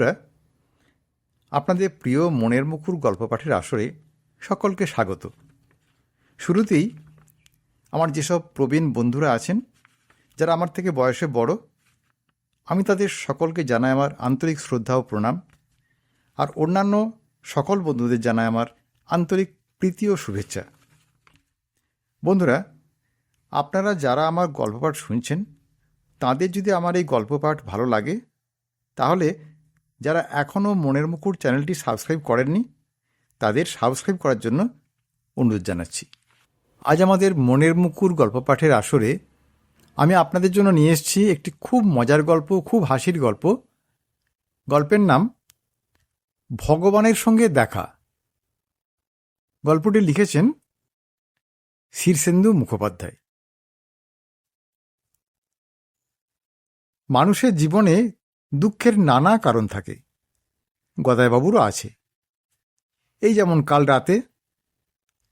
বন্ধুরা, আপনাদের প্রিয় মনের মুকুর গল্প পাঠের আসরে সকলকে স্বাগত। শুরুতেই আমার যেসব প্রবীণ বন্ধুরা আছেন, যারা আমার থেকে বয়সে বড়, আমি তাদের সকলকে জানাই আমার আন্তরিক শ্রদ্ধা ও প্রণাম, আর অন্যান্য সকল বন্ধুদের জানাই আমার আন্তরিক প্রীতি ও শুভেচ্ছা। বন্ধুরা, আপনারা যারা আমার গল্প পাঠ শুনছেন, তাদের যদি আমার এই গল্প পাঠ ভালো লাগে, তাহলে যারা এখনও মনের মুকুর চ্যানেলটি সাবস্ক্রাইব করেননি, তাদের সাবস্ক্রাইব করার জন্য অনুরোধ জানাচ্ছি। আজ আমাদের মনের মুকুর গল্প পাঠের আসরে আমি আপনাদের জন্য নিয়ে এসেছি একটি খুব মজার গল্প, খুব হাসির গল্প। গল্পের নাম ভগবানের সঙ্গে দেখা। গল্পটি লিখেছেন শীর্ষেন্দু মুখোপাধ্যায়। মানুষের জীবনে দুঃখের নানা কারণ থাকে। গদাইবাবুরও আছে। এই যেমন কাল রাতে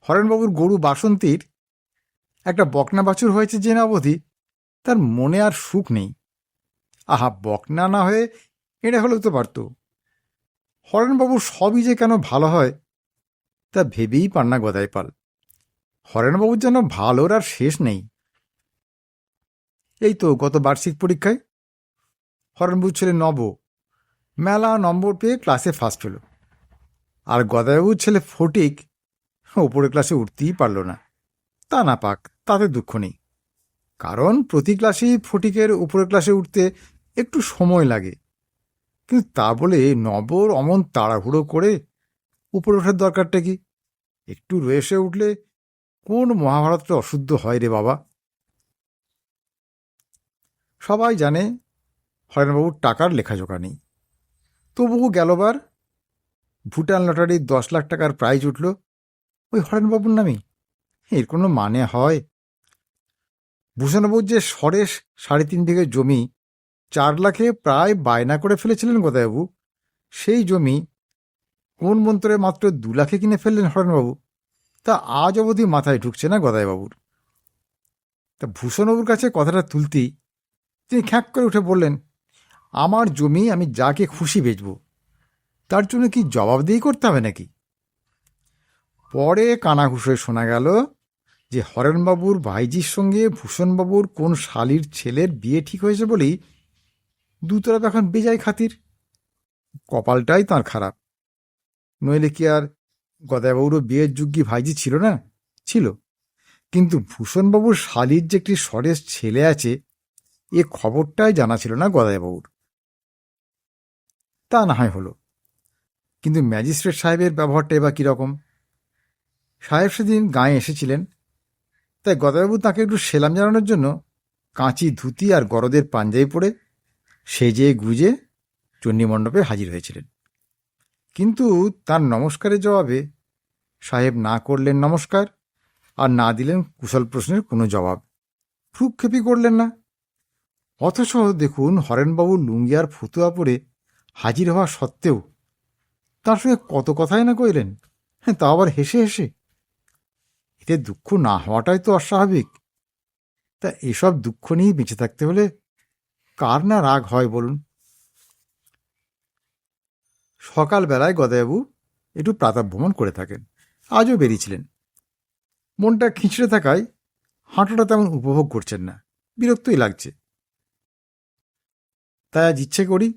হরেনবাবুর গরু বাসন্তীর একটা বকনা বাছুর হয়েছে জেনে অবধি তার মনে আর সুখ নেই। আহা, বকনা না হয়ে এটা হলেও তো পারত। হরেনবাবুর সবই যে কেন ভালো হয়, তা ভেবেই পান না গদাইপাল। হরেনবাবুর যেন ভালোর আর শেষ নেই। এই তো গত বার্ষিক পরীক্ষায় হরেনবাবুর ছেলে নব। মেলা নম্বর পেয়ে ক্লাসে ফার্স্ট হলো। আর গদাইবাবুর ছেলে ফটিক ওপরের ক্লাসে উঠতেই পারল না। তা না পাক, তাতে দুঃখ নেই। কারণ প্রতি ক্লাসেই ফটিকের উপরের ক্লাসে উঠতে একটু সময় লাগে। কিন্তু তা বলে নবর অমন তাড়াহুড়ো করে উপরে ওঠার দরকারটা কি? একটু রয়েসে উঠলে কোন মহাভারতটা অশুদ্ধ হয় রে বাবা? সবাই জানে হরেনবাবুর টাকার লেখাজোখা নেই। তবুও গেলবার ভুটান লটারির দশ লাখ টাকার প্রাইজ উঠল। ওই হরেনবাবুর নামেই এর কোনো মানে হয়? ভূষণবাবুর যে সরেশ সাড়ে তিন বিঘে জমি চার লাখে প্রায় বায়না করে ফেলেছিলেন গদাইবাবু, সেই জমি কোন মন্ত্রে মাত্র দু লাখে কিনে ফেললেন হরেনবাবু তা আজ অবধি মাথায় ঢুকছে না গদাইবাবুর। তা ভূষণবাবুর কাছে কথাটা তুলতেই তিনি খ্যাঁক করে উঠে বললেন আমার জমি আমি যাকে খুশি বেচব। তার জন্য কি জবাবদিহি করতে হবে নাকি? পরে কানাঘুষোয় শোনা গেল যে হরেনবাবুর ভাইজির সঙ্গে ভূষণবাবুর কোন শালির ছেলের বিয়ে ঠিক হয়েছে বলেই দুতরফ এখন বেজায় খাতির। কপালটাই তার খারাপ। নইলে কি আর গদাইবাবুরও বিয়ের যোগ্যী ভাইজি ছিল না? ছিল। কিন্তু ভূষণবাবুর শালির যে একটি সরেশ ছেলে আছে, এ খবরটাই জানা ছিল না গদাইবাবুর। তা না হয় হলো। কিন্তু ম্যাজিস্ট্রেট সাহেবের ব্যবহারটা এবার কীরকম? সাহেব সেদিন গায়ে এসেছিলেন, তাই গদাইবাবু তাকে একটু সেলাম জানানোর জন্য কাঁচি ধুতি আর গরদের পাঞ্জাবি পরে সেজে গুজে চণ্ডীমণ্ডপে হাজির হয়েছিলেন। কিন্তু তার নমস্কারের জবাবে সাহেব না করলেন নমস্কার আর না দিলেন কুশল প্রশ্নের কোনো জবাব। ভ্রুক্ষেপই করলেন না। অথচ দেখুন হরেনবাবু লুঙ্গি আর ফতুয়া পরে হাজির হওয়া সত্ত্বেও তার সঙ্গে কত কথাই না কইলেন। হ্যাঁ তা আবার হেসে হেসে। এতে দুঃখ না হওয়াটাই তো অস্বাভাবিক। তা এসব দুঃখ নিয়েই বেঁচে থাকতে হলে কার না রাগ হয় বলুন? সকালবেলায় গদাইবাবু একটু প্রাতভ্রমণ করে থাকেন। আজও বেরিয়েছিলেন। মনটা খিঁচড়ে থাকায় হাঁটাটা তেমন উপভোগ করছেন না। বিরক্তই লাগছে। তাই আজ ইচ্ছে করি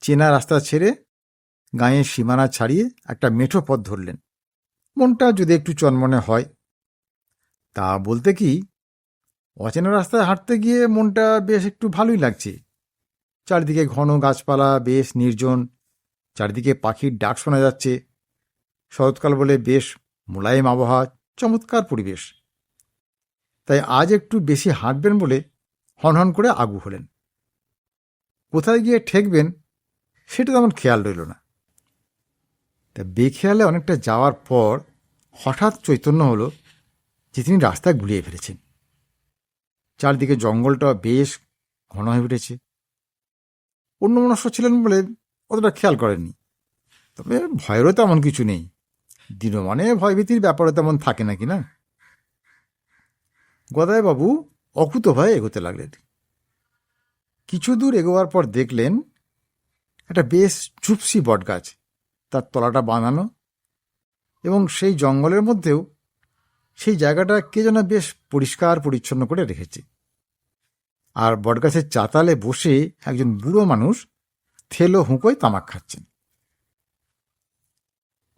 চেনা রাস্তা ছেড়ে গাঁয়ের সীমানা ছাড়িয়ে একটা মেঠো পথ ধরলেন। মনটা যদি একটু চনমনে হয়। তা বলতে কি, অচেনা রাস্তায় হাঁটতে গিয়ে মনটা বেশ একটু ভালোই লাগছে। চারিদিকে ঘন গাছপালা, বেশ নির্জন। চারিদিকে পাখির ডাক শোনা যাচ্ছে। শরৎকাল বলে বেশ মোলায়েম আবহাওয়া, চমৎকার পরিবেশ। তাই আজ একটু বেশি হাঁটবেন বলে হনহন করে আগু হলেন। কোথায় গিয়ে ঠেকবেন সেটা তেমন খেয়াল রইল না। তা বেখেয়ালে অনেকটা যাওয়ার পর হঠাৎ চৈতন্য হলো যে তিনি রাস্তা গুলিয়ে ফেলেছেন। চারদিকে জঙ্গলটা বেশ ঘন হয়ে উঠেছে। অন্য মনস্ক ছিলেন বলে অতটা খেয়াল করেননি। তবে ভয়েরও তেমন কিছু নেই। দিনমানে ভয়ভীতির ব্যাপারে তেমন থাকে নাকি না? গদাইবাবু অকুত ভয়ে এগোতে লাগলেন। কিছু দূর এগোবার পর দেখলেন একটা বেশ চুপসি বটগাছ। তার তলাটা বানানো এবং সেই জঙ্গলের মধ্যেও সেই জায়গাটা কে যেন বেশ পরিষ্কার পরিচ্ছন্ন করে রেখেছে। আর বটগাছের চাতালে বসে একজন বুড়ো মানুষ থেলো হুঁকোয় তামাক খাচ্ছেন।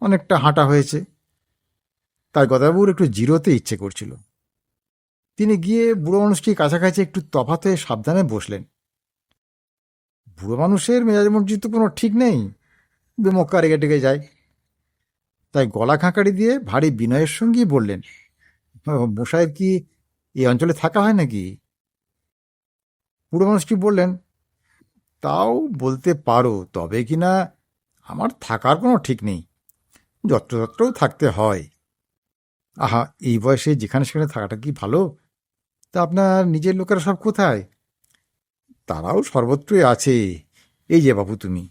অনেকটা হাঁটা হয়েছে। তাই গদাবাবুর একটু জিরোতে ইচ্ছে করছিল। তিনি গিয়ে বুড়ো মানুষটির কাছাকাছি একটু তফাতে সাবধানে বসলেন। বুড়ো মানুষের মেজাজ মর্জি তো কোনো ঠিক নেই। বেমক্কা রেগে টেগে যায়। তাই গলা খাঁকারি দিয়ে ভারী বিনয়ের সঙ্গেই বললেন "ও, মশাইয়ের কি এই অঞ্চলে থাকা হয় নাকি? বুড়ো মানুষটি বললেন তাও বলতে পারো তবে কি না আমার থাকার কোনো ঠিক নেই। যত্রতত্রও থাকতে হয়। আহা এই বয়সে যেখানে সেখানে থাকাটা কি ভালো? তা আপনার নিজের লোকেরা সব কোথায়? তারাও সর্বত্রই আছে। এই যে বাবু তুমি।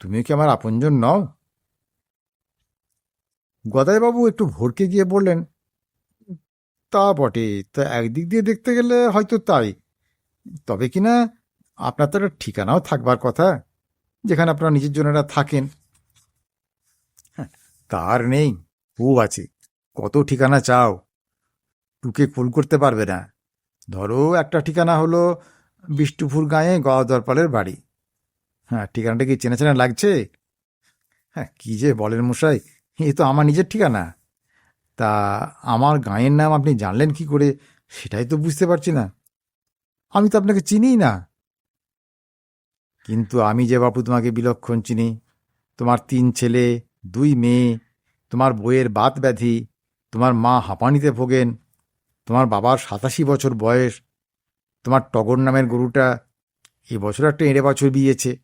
তুমিও কি আমার আপনজন নও? গদাইবাবু একটু ভরকে গিয়ে বললেন তা বটে তা একদিক দিয়ে দেখতে গেলে হয়তো তাই। তবে কিনা আপনার তো একটা ঠিকানাও থাকবার কথা যেখানে আপনারা নিজের জনেরা থাকেন। হ্যাঁ, তার নেই খুব আছে। কত ঠিকানা চাও? টুকে কুল করতে পারবে না। ধরো একটা ঠিকানা হলো বিষ্ণুপুর গাঁয়ে গদরপালের বাড়ি। হ্যাঁ ঠিকানাটা কি চেনা চেনা লাগছে? হ্যাঁ কি যে বলেন মশাই, এ তো আমার নিজের ঠিকানা। তা আমার গাঁয়ের নাম আপনি জানলেন কি করে, সেটাই তো বুঝতে পারছি না। আমি তো আপনাকে চিনিই না। কিন্তু আমি যে বাপু তোমাকে বিলক্ষণ চিনি, তোমার তিন ছেলে, দুই মেয়ে, তোমার বইয়ের বাত ব্যাধি, তোমার মা হাঁপানিতে ভোগেন, তোমার বাবার সাতাশি বছর বয়স তোমার টগর নামের গরুটা এই বছর একটা এঁড়ে বছর বিয়েছে।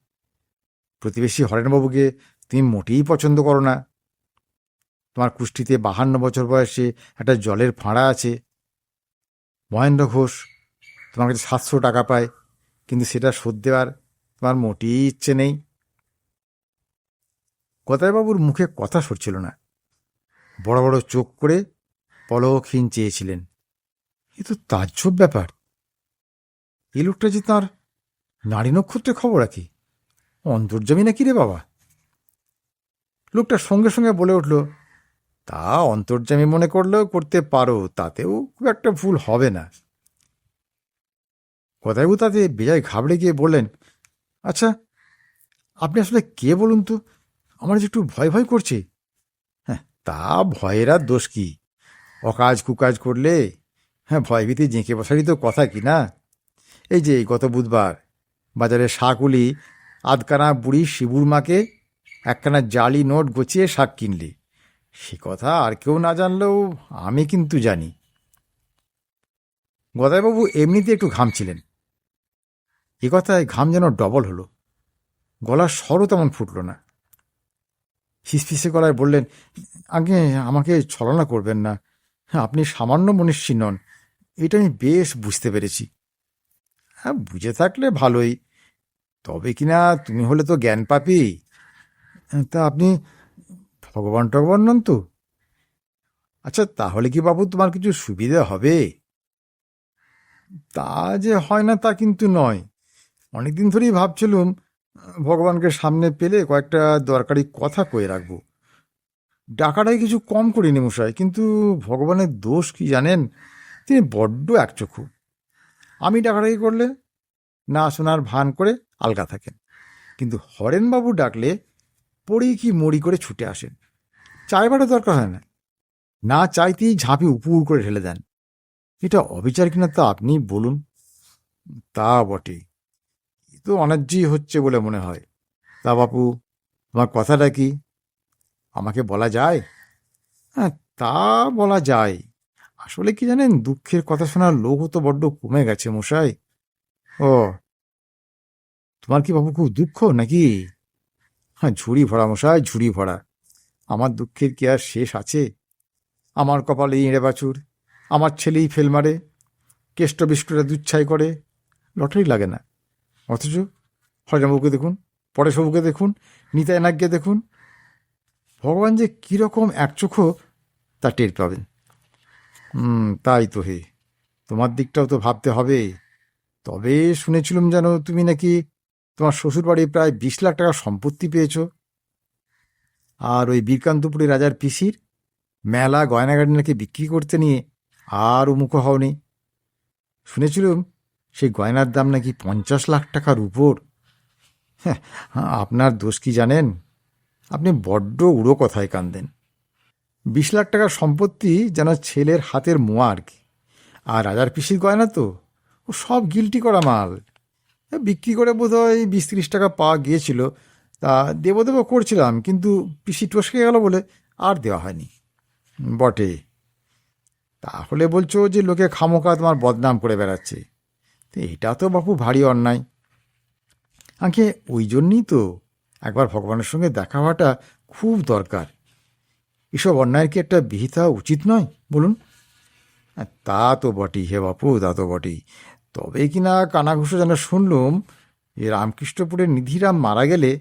প্রতিবেশী হরেনবাবুকে তুমি মোটেই পছন্দ করো না। তোমার কুষ্টিতে বাহান্ন বছর বয়সে একটা জলের ফাঁড়া আছে। মহেন্দ্র ঘোষ তোমার কাছে সাতশো টাকা পায়, কিন্তু সেটা শোধ দেওয়ার তোমার মোটেই ইচ্ছে নেই। গদাইবাবুর মুখে কথা সরছিল না। বড় বড় চোখ করে পলকহীন চেয়েছিলেন। এ তো তাজ্জব ব্যাপার। এই লোকটা যে তাঁর নারী নক্ষত্রের খবর রাখি? অন্তর্জামী নাকি রে বাবা? লোকটা সঙ্গে সঙ্গে বলে উঠল, তা অন্তর্জামী মনে করলেও করতে পারো, তাতেও খুব একটা ভুল হবে না। কথাইবু তাতে বেজায় ঘাবড়ে গিয়ে বললেন আচ্ছা আপনি আসলে কে বলুন তো? আমার যে একটু ভয় ভয় করছে। হ্যাঁ তা ভয়ের আর দোষ কি? অকাজ কুকাজ করলে হ্যাঁ ভয়ভীতি জেঁকে বসারই তো কথা কি না? এই যে গত বুধবার বাজারে শাকুলি আধকানা বুড়ি শিবুর মাকে, একখানা জালি নোট গচিয়ে শাক কিনলি। সে কথা আর কেউ না জানলেও আমি কিন্তু জানি। গদাইবাবু এমনিতে একটু ঘামছিলেন এ কথায় ঘাম যেন ডবল হলো। গলার স্বরও তেমন ফুটল না। ফিসফিসে গলায় বললেন, আগে আমাকে ছলনা করবেন না। আপনি সামান্য মনীষী নন। এটা আমি বেশ বুঝতে পেরেছি। হ্যাঁ বুঝে থাকলে ভালোই। তবে কিনা তুমি হলে তো জ্ঞান পাপি। তা আপনি ভগবান টগবান নন তো? আচ্ছা তাহলে কি বাবু তোমার কিছু সুবিধা হবে? তা যে হয় না তা কিন্তু নয়। অনেকদিন ধরেই ভাবছিলুম, ভগবানকে সামনে পেলে কয়েকটা দরকারি কথা কয়ে রাখব। ডাকাটাই কিছু কম করিনি মশাই, কিন্তু ভগবানের দোষ কি জানেন? তিনি বড্ড একচক্ষু। আমি ডাকাডাকি করলে না শোনার ভান করে আলগা থাকেন। কিন্তু হরেনবাবু ডাকলে পড়ি কি মরি করে ছুটে আসেন। চাইবারও দরকার হয় না। না চাইতেই ঝাঁপি উপুর করে ঢেলে দেন। এটা অবিচার কিনা তা আপনি বলুন। তা বটে। এ তো অন্যায্যই হচ্ছে বলে মনে হয়। তা বাপু, তোমার কথাটা কি? আমাকে বলা যায়? হ্যাঁ তা বলা যায়। আসলে কি জানেন? দুঃখের কথা শোনার লোকও তো বড্ড কমে গেছে মশাই। ও। তোমার কি বাবু খুব দুঃখ নাকি? হ্যাঁ ঝুড়ি ভরা মশাই, ঝুড়ি ভরা। আমার দুঃখের কি আর শেষ আছে? আমার কপালে ইঁড়ে বাছুর, আমার ছেলেই ফেল মারে, কেষ্ট বিষ্টটা দুচ্ছাই করে, লটারি লাগে না। অথচ হরিরামবাবুকে দেখুন, পরেশবাবুকে দেখুন, নিতাই নাগকে দেখুন, ভগবান যে কীরকম একচোখো তা টের পাবেন। হুম তাই তো হে। তোমার দিকটাও তো ভাবতে হবে তবে শুনেছিলুম যেন তুমি নাকি তোমার শ্বশুরবাড়ি প্রায় বিশ লাখ টাকা সম্পত্তি পেয়েছ। আর ওই বীরকান্তপুরে রাজার পিসির মেলা গয়নাগাড়ি নাকি বিক্রি করতে নিয়ে আর উমুখ হওনি। শুনেছিলাম সেই গয়নার দাম নাকি পঞ্চাশ লাখ টাকার উপর। হ্যাঁ, আপনার দোষ কি জানেন? আপনি বড্ড উড়ো কথায় কান্দেন। বিশ লাখ টাকার সম্পত্তি যেন ছেলের হাতের মোয়া আর কি। আর রাজার পিসির গয়না তো? ও সব গিলটি করা মাল। বিক্রি করে বোধ হয় বিশ তিরিশ টাকা পাওয়া গিয়েছিল। তা দেবো দেবো করছিলাম, কিন্তু পিসি টসকে গেল বলে আর দেওয়া হয়নি। বটে। তাহলে বলছো যে লোকে খামোকা তোমার বদনাম করে বেড়াচ্ছে। তো এটা তো বাপু ভারী অন্যায়। আঁকে ওই জন্যই তো একবার ভগবানের সঙ্গে দেখা হওয়াটা খুব দরকার। এসব অন্যায়ের কি একটা বিহিত হওয়া উচিত নয়? বলুন। তা তো বটেই হে বাপু, তা তো বটেই। তবে কিনা কানাঘুষো যেন শুনলুম যে রামকৃষ্ণপুরের নিধিরাম মারা গেলে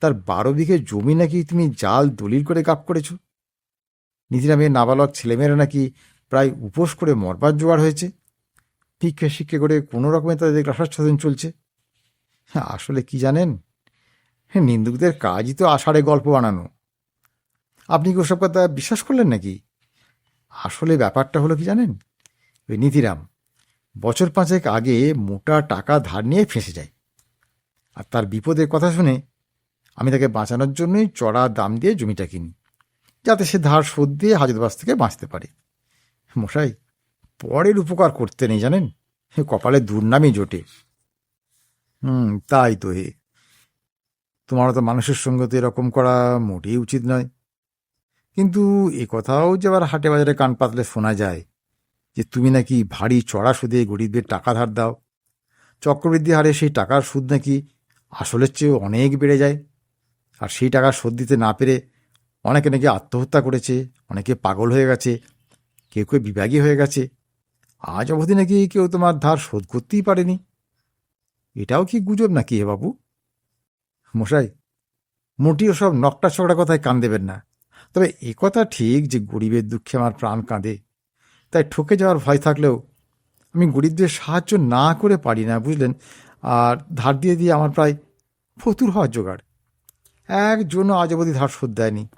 তার বারো বিঘে জমি নাকি তুমি জাল দলিল করে গাপ করেছ? নিধিরামের নাবালক ছেলেমেয়েরা নাকি প্রায় উপোস করে মরবার জোগাড় হয়েছে? ভিক্ষে শিক্ষে করে কোনো রকমে তাদের রসাচ্ছাদন চলছে? আসলে কি জানেন? নিন্দুকদের কাজই তো আষাঢ়ে গল্প বানানো। আপনি কি ওসব কথা বিশ্বাস করলেন নাকি? আসলে ব্যাপারটা হলো কি জানেন? ওই নীতিরাম বছর পাঁচেক আগে মোটা টাকা ধার নিয়ে ফেঁসে যায়। আর তার বিপদের কথা শুনে আমি তাকে বাঁচানোর জন্যই চড়া দাম দিয়ে জমিটা কিনি, যাতে সে ধার শোধ দিয়ে হাজতবাস থেকে বাঁচতে পারে। মশাই, পরের উপকার করতে নেই জানেন? কপালে দুর্নামই জোটে। হুম, তাই তো হে। তোমারও তো মানুষের সঙ্গে তো এরকম করা মোটেই উচিত নয়। কিন্তু এ কথাও যে আবার হাটে বাজারে কান পাতলে শোনা যায় যে তুমি নাকি ভারী চড়া সুদে গরিবদের টাকা ধার দাও। চক্রবৃদ্ধি হারে সেই টাকার সুদ নাকি আসলের চেয়ে অনেক বেড়ে যায়। আর সেই টাকা শোধ দিতে না পেরে অনেকে নাকি আত্মহত্যা করেছে, অনেকে পাগল হয়ে গেছে, কেউ কেউ বিভাগী হয়ে গেছে। আজ অবধি নাকি কেউ তোমার ধার শোধ করতেই পারেনি। এটাও কি গুজব নাকি হে বাবু? মশাই মোটিও সব নকটা ছকড়া কথায় কান দেবেন না। তবে এ কথা ঠিক যে গরিবের দুঃখে আমার প্রাণ কাঁদে। তাই ঠকে যাওয়ার ভয় থাকলেও আমি গরিবদের সাহায্য না করে পারি না, বুঝলেন? আর ধার দিয়ে দিয়ে আমার প্রায় ফতুর হওয়ার জোগাড়। একজনও আজ অবধি ধার শোধ দেয়নি।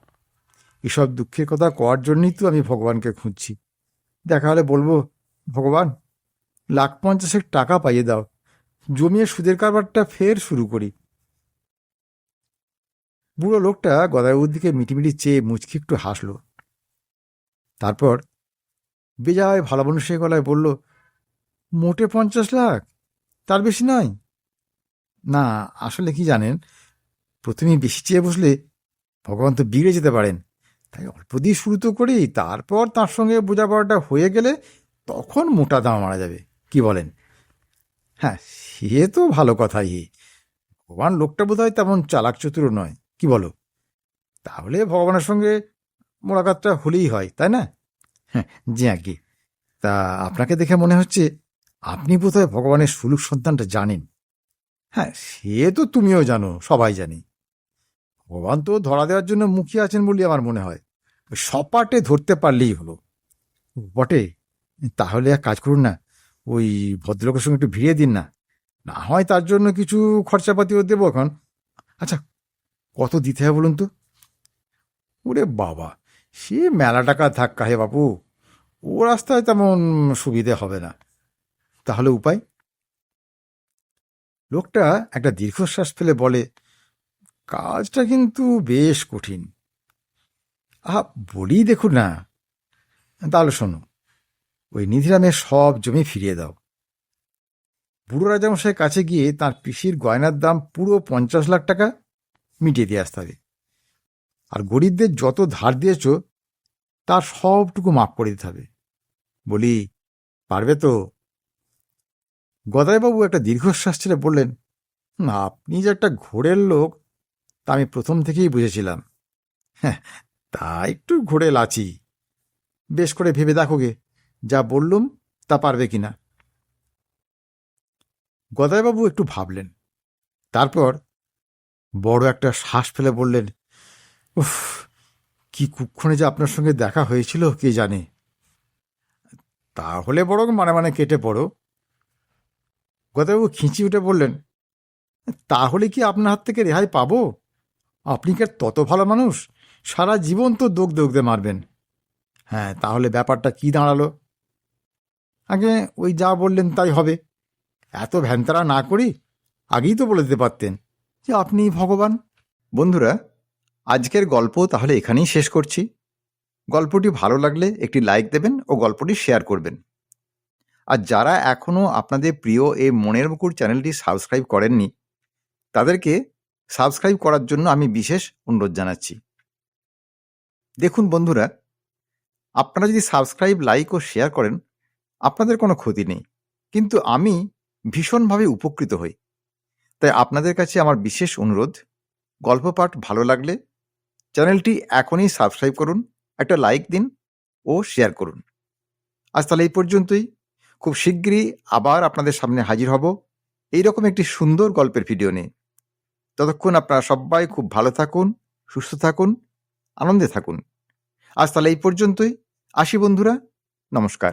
এসব দুঃখের কথা করার জন্যই তো আমি ভগবানকে খুঁজছি। দেখা হলে বলব, ভগবান, লাখ পঞ্চাশেক টাকা পাইয়ে দাও। জমিয়ে সুদের কারবারটা ফের শুরু করি। বুড়ো লোকটা গদাবাবুর দিকে মিটিমিটি চেয়ে মুচকি একটু হাসল। তারপর বেজায় ভালো মানুষের গলায় বলল, মোটে পঞ্চাশ লাখ? তার বেশি নয়? না, আসলে কি জানেন, প্রথমে বেশি চেয়ে বসলে ভগবান তো বিগড়ে যেতে পারেন। তাই অল্প দিয়ে শুরু তো করি, তারপর তার সঙ্গে বোঝাপড়াটা হয়ে গেলে তখন মোটা দাম মারা যাবে, কি বলেন? হ্যাঁ সে তো ভালো কথাই। ভগবান লোকটা বোধ হয় তেমন চালাক চতুর নয়। কি বলো? তাহলে ভগবানের সঙ্গে মোলাকাতটা হলেই হয়, তাই না? হ্যাঁ জি আগে তা আপনাকে দেখে মনে হচ্ছে আপনি বোধহয় ভগবানের সুলুক সন্তানটা জানেন। হ্যাঁ সে তো তুমিও জানো, সবাই জানি। ভগবান তো ধরা দেওয়ার জন্য মুখিয়ে আছেন বলে আমার মনে হয়। সপাটে ধরতে পারলেই হলো। বটে, তাহলে এক কাজ করুন না, ওই ভদ্রলোকের সঙ্গে একটু ভিড়িয়ে দিন না। না হয় তার জন্য কিছু খরচাপাতিও দেবো এখন। আচ্ছা কত দিতে হবে বলুন তো? ওরে বাবা, সে মেলা টাকা ধাক্কা হে বাপু। ও রাস্তায় তেমন সুবিধে হবে না। তাহলে উপায়? লোকটা একটা দীর্ঘশ্বাস ফেলে বলে, কাজটা কিন্তু বেশ কঠিন। আহা, বলি দেখুন না। তাহলে শোনো, ওই নিধিরামের সব জমি ফিরিয়ে দাও। বুড়ো রাজামশাইয়ের কাছে গিয়ে তার পিসির গয়নার দাম পুরো পঞ্চাশ লাখ টাকা। মিটিয়ে দিয়ে আসতে হবে। আর গরিবদের যত ধার দিয়েছ তার সবটুকু মাফ করে দিতে হবে। বলি পারবে তো? গদাইবাবু একটা দীর্ঘশ্বাস ছেড়ে বললেন "হুম, আপনি যে একটা ঘোরের লোক তা আমি প্রথম থেকেই বুঝেছিলাম। হ্যাঁ তা একটু ঘোরেল আছি বেশ করে ভেবে দেখোগে যা বললুম তা পারবে কিনা? গদাইবাবু একটু ভাবলেন। তারপর বড় একটা শ্বাস ফেলে বললেন, উফ, কি কুক্ষণে যে আপনার সঙ্গে দেখা হয়েছিল, কে জানে? তাহলে বরং মানে মানে কেটে পড়ো। গদাইবাবু খিঁচি উঠে বললেন, তাহলে কি আপনার হাত থেকে রেহাই পাবো? আপনি কি আর তত ভালো মানুষ? সারা জীবন তো দোগ দোগদে মারবেন। হ্যাঁ তাহলে ব্যাপারটা কি দাঁড়াল? আগে ওই যা বললেন তাই হবে। এত ভ্যানতারা না করি, আগেই তো বলে দিতে পারতেন। যে আপনি ভগবান। বন্ধুরা, আজকের গল্প তাহলে এখানেই শেষ করছি। গল্পটি ভালো লাগলে একটি লাইক দেবেন ও গল্পটি শেয়ার করবেন। আর যারা এখনও আপনাদের প্রিয় এই মনের মুকুর চ্যানেলটি সাবস্ক্রাইব করেননি, তাদেরকে সাবস্ক্রাইব করার জন্য আমি বিশেষ অনুরোধ জানাচ্ছি। দেখুন বন্ধুরা, আপনারা যদি সাবস্ক্রাইব, লাইক ও শেয়ার করেন, আপনাদের কোনো ক্ষতি নেই। কিন্তু আমি ভীষণভাবে উপকৃত হই। তাই আপনাদের কাছে আমার বিশেষ অনুরোধ, গল্প পাঠ ভালো লাগলে চ্যানেলটি এখনই সাবস্ক্রাইব করুন, একটা লাইক দিন ও শেয়ার করুন। আজ তাহলে এই পর্যন্তই। খুব শিগগিরই আবার আপনাদের সামনে হাজির হব এইরকম একটি সুন্দর গল্পের ভিডিও নিয়ে। ততক্ষণ আপনারা সবাই খুব ভালো থাকুন, সুস্থ থাকুন, আনন্দে থাকুন। আজ তাহলে এই পর্যন্তই। আসি বন্ধুরা, নমস্কার।